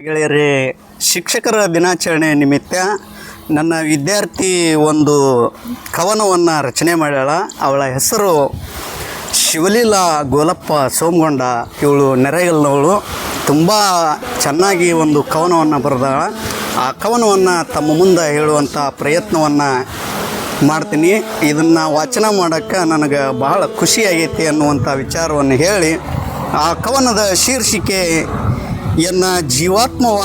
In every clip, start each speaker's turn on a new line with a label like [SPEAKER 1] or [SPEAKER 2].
[SPEAKER 1] ಗೆಳೆಯರೇ, ಶಿಕ್ಷಕರ ದಿನಾಚರಣೆ ನಿಮಿತ್ತ ನನ್ನ ವಿದ್ಯಾರ್ಥಿ ಒಂದು ಕವನವನ್ನು ರಚನೆ ಮಾಡ್ಯಾಳ. ಅವಳ ಹೆಸರು ಶಿವಲೀಲಾ ಗೋಲಪ್ಪ ಸೋಮಗೊಂಡ. ಇವಳು ನೆರೆಗಲ್ನವಳು ತುಂಬ ಚೆನ್ನಾಗಿ ಒಂದು ಕವನವನ್ನು ಬರೆದಾಳ. ಆ ಕವನವನ್ನು ತಮ್ಮ ಮುಂದೆ ಹೇಳುವಂಥ ಪ್ರಯತ್ನವನ್ನು ಮಾಡ್ತೀನಿ. ಇದನ್ನು ವಾಚನ ಮಾಡೋಕ್ಕೆ ನನಗೆ ಬಹಳ ಖುಷಿಯಾಗೈತಿ ಅನ್ನುವಂಥ ವಿಚಾರವನ್ನು ಹೇಳಿ ಆ ಕವನದ ಶೀರ್ಷಿಕೆ ಎನ್ನ ಜೀವಾತ್ಮವ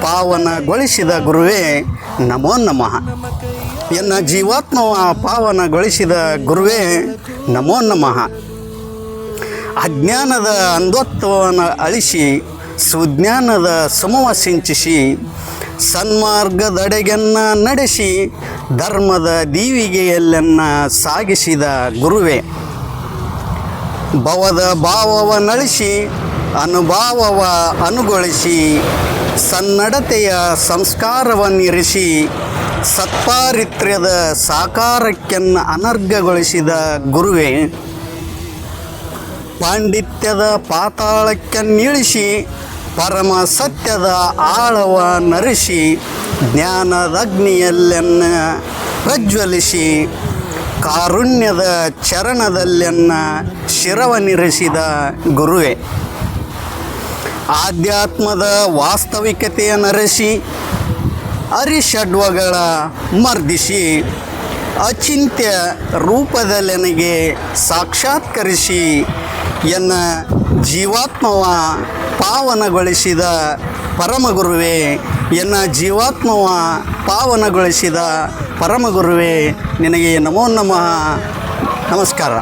[SPEAKER 1] ಪಾವನಗೊಳಿಸಿದ ಗುರುವೇ, ನಮೋ ನಮಃ. ಎನ್ನ ಜೀವಾತ್ಮವ ಪಾವನಗೊಳಿಸಿದ ಗುರುವೇ, ನಮೋ ನಮಃ. ಅಜ್ಞಾನದ ಅಂಧತ್ವವನ್ನು ಅಳಿಸಿ, ಸುಜ್ಞಾನದ ಸಮವ ಸಿಂಚಿಸಿ, ಸನ್ಮಾರ್ಗದಡೆಗೆನ್ನ ನಡೆಸಿ, ಧರ್ಮದ ದೀವಿಗೆಯಲ್ಲೆನ್ನ ಸಾಗಿಸಿದ ಗುರುವೇ. ಭವದ ಭಾವವ ನಳಿಸಿ ಅನುಭಾವವ ಅನುಗೊಳಿಸಿ, ಸನ್ನಡತೆಯ ಸಂಸ್ಕಾರವನ್ನಿರಿಸಿ, ಸತ್ಪಾರಿತ್ರ್ಯದ ಸಾಕಾರಕ್ಕೆನ್ನ ಅನರ್ಘಗೊಳಿಸಿದ ಗುರುವೇ, ಪಾಂಡಿತ್ಯದ ಪಾತಾಳಕ್ಕನ್ನಿಳಿಸಿ ಪರಮ ಸತ್ಯದ ಆಳವ ನರಿಸಿ, ಜ್ಞಾನದಗ್ನಿಯಲ್ಲೆನ್ನ ಪ್ರಜ್ವಲಿಸಿ, ಕಾರುಣ್ಯದ ಚರಣದಲ್ಲೆನ್ನ ಶಿರವನಿರಿಸಿದ ಗುರುವೇ. ಆಧ್ಯಾತ್ಮದ ವಾಸ್ತವಿಕತೆಯ ನರಸಿ, ಅರಿಷಡ್ವಗಳ ಮರ್ದಿಸಿ, ಅಚಿಂತ್ಯ ರೂಪದಲ್ಲೆನಗೆ ಸಾಕ್ಷಾತ್ಕರಿಸಿ, ಎನ್ನ ಜೀವಾತ್ಮವ ಪಾವನಗೊಳಿಸಿದ ಪರಮಗುರುವೇ, ಎನ್ನ ಜೀವಾತ್ಮವ ಪಾವನಗೊಳಿಸಿದ ಪರಮಗುರುವೇ, ನಿನಗೆ ನಮೋ ನಮಃ. ನಮಸ್ಕಾರ.